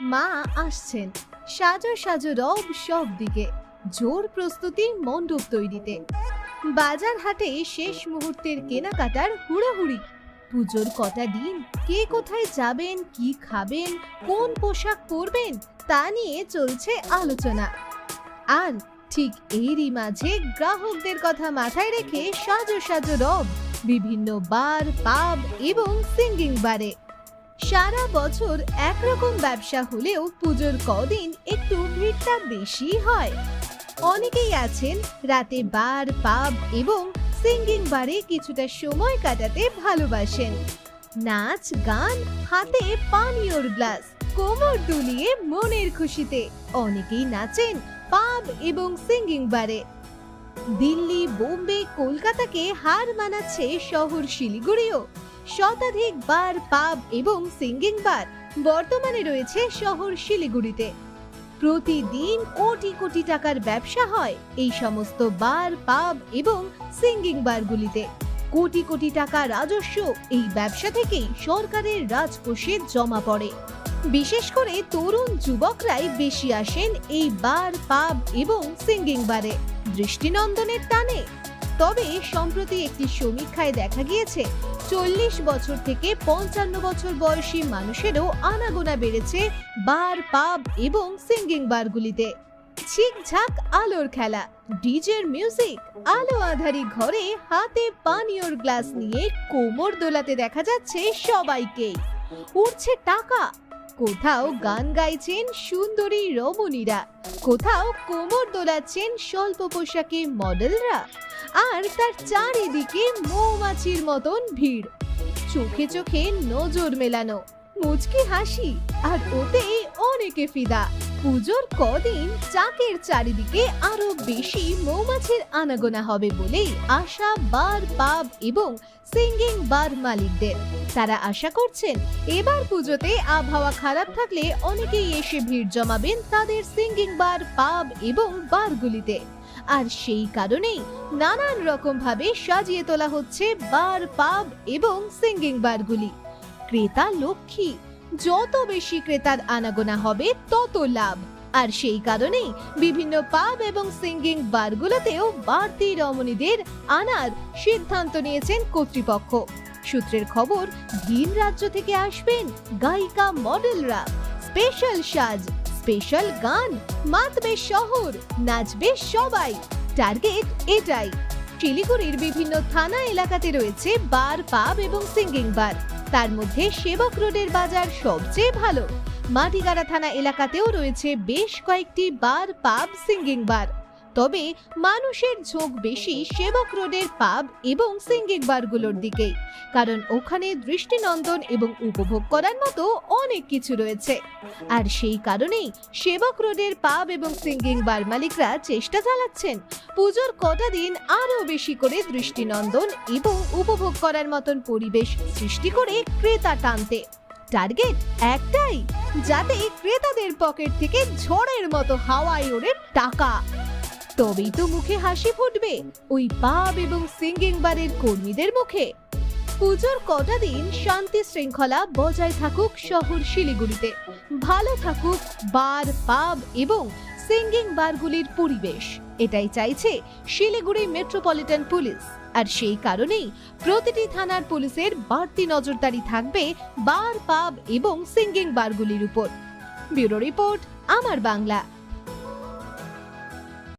মা আসছেন। সাজো সাজো রব সব দিকে জোর প্রস্তুতি মণ্ডপ তৈরিতে। বাজার হাটে শেষ মুহূর্তের কেনাকাটার হুড়োহুড়ি। পুজোর কটা দিন, কে কোথায় যাবেন, কি খাবেন, কোন পোশাক পরবেন, তা নিয়ে চলছে আলোচনা। আর ঠিক এরই মাঝে গ্রাহকদের কথা মাথায় রেখে সাজো সাজো রব বিভিন্ন বার, পাব এবং সিঙ্গিং বারে। সারা বছর একরকম ব্যবসা হলেও পুজোর কদিন একটু ভিড়টা বেশি হয়। অনেকেই আছেন রাতে বার, পাব এবং সিঙ্গিং বারে কিছুটা সময় কাটাতে ভালোবাসেন। নাচ, গান, হাতে পানীয়র গ্লাস, কোমর দুলিয়ে মনের খুশিতে। অনেকেই নাচেন পাব এবং সিঙ্গিং বারে। দিল্লি, বোম্বে, কলকাতাকে হার মানাচ্ছে শহর শিলিগুড়িও। শতাধিক বার পাব এবং সিঙ্গিং বার বর্তমানে রয়েছে শহর শিলিগুড়িতে। প্রতিদিন কোটি কোটি টাকার ব্যবসা হয় এই সমস্ত বার, পাব এবং সিঙ্গিং বারগুলিতে। কোটি কোটি টাকা রাজস্ব এই ব্যবসা থেকেই সরকারের রাজকোষে জমা পড়ে। বিশেষ করে তরুণ যুবকরাই বেশি আসেন এই বার, পাব এবং সিঙ্গিং বারে। দৃষ্টিনন্দনের টানে তবে সম্প্রতি একটি সমীক্ষায় দেখা গিয়েছে, চল্লিশ বছর থেকে পঞ্চান্ন বছর বয়সী মানুষেরও আনাগোনা বেড়েছে বার, পাব এবং সিঙ্গিং বারগুলিতে। ঝিকঝাক আলোর খেলা, ডিজের মিউজিক, আলো আধারি ঘরে হাতে পানীয়র গ্লাস নিয়ে কোমর দোলাতে দেখা যাচ্ছে সবাইকেই। উঠছে টাকা কোথাও গান গাইছেন সুন্দরী রমণীরা, কোথাও কোমর দোলাচ্ছেন স্বল্প পোশাকে মডেলরা, আর তার চারিদিকে মৌমাছির মতন ভিড়। চোখে চোখে নজর মেলানো, মুচকি হাসি, আর ওতে অনেকে ফিদা। পুজোর কদিন চাকের চারিদিকে আরও বেশি মৌমাছির আনাগোনা হবে বলেই আশা বার পাব এবং সিঙ্গিং বার মালিকদের। তারা আশা করছেন, এবার পুজোতে আবহাওয়া খারাপ থাকলে অনেকেই এসে ভিড় জমাবেন তাদের সিঙ্গিং বার পাব এবং বারগুলিতে আর সেই কারণেই নানান রকম ভাবে সাজিয়ে তোলা হচ্ছে বার পাব এবং সিঙ্গিং বারগুলি ক্রেতা লক্ষ্মী যত বেশি ক্রেতার আনাগোনা হবে, তত লাভ। আর সেই কারণেই বিভিন্ন পাব এবং সিঙ্গিং বারগুলোতেও বাড়তি রমণীদের আনার সিদ্ধান্ত নিয়েছেন কর্তৃপক্ষ। সূত্রের খবর, ভিন রাজ্য থেকে আসবেন গায়িকা মডেলরা। স্পেশাল সাজ, স্পেশাল গান, মাতবে শহর, নাচবে সবাই। টার্গেট এটাই। শিলিগুড়ির বিভিন্ন থানা এলাকাতে রয়েছে বার পাব এবং সিঙ্গিং বার তার মধ্যে সেবক রোডের বাজার সবচেয়ে ভালো। মাটিগাড়া থানা এলাকাতেও রয়েছে বেশ কয়েকটি বার পাব সিঙ্গিং বার তবে মানুষের ঝোঁক বেশি সেবক রোডের পাব এবং সিঙ্গিং বারগুলোর দিকেই। কারণ ওখানে দৃষ্টিনন্দন এবং উপভোগ করার মতো অনেক কিছু রয়েছে। আর সেই কারণেই সেবক রোডের পাব এবং সিঙ্গিং বার মালিকরা চেষ্টা চালাচ্ছেন পুজোর কটা দিন আরও বেশি করে দৃষ্টিনন্দন এবং উপভোগ করার মতন পরিবেশ সৃষ্টি করে ক্রেতা টানতে। টার্গেট একটাই, যাতে ক্রেতাদের পকেট থেকে ঝড়ের মতো হাওয়ায় ওড়ে টাকা। তবেই তো মুখে হাসি ফুটবে, ওই পাব এবং সিঙ্গিং বারের কর্মীদের মুখে। পুজোর কটা দিন শান্তি শৃঙ্খলা বজায় থাকুক শহর শিলিগুড়িতে। ভালো থাকুক বার পাব এবং সিঙ্গিং বারগুলির পরিবেশ। এটাই চাইছে শিলিগুড়ি মেট্রোপলিটন পুলিশ। আর সেই কারণেই প্রতিটি থানার পুলিশের বাড়তি নজরদারি থাকবে বার পাব এবং সিঙ্গিং বারগুলির উপর। ব্যুরো রিপোর্ট, আমার বাংলা।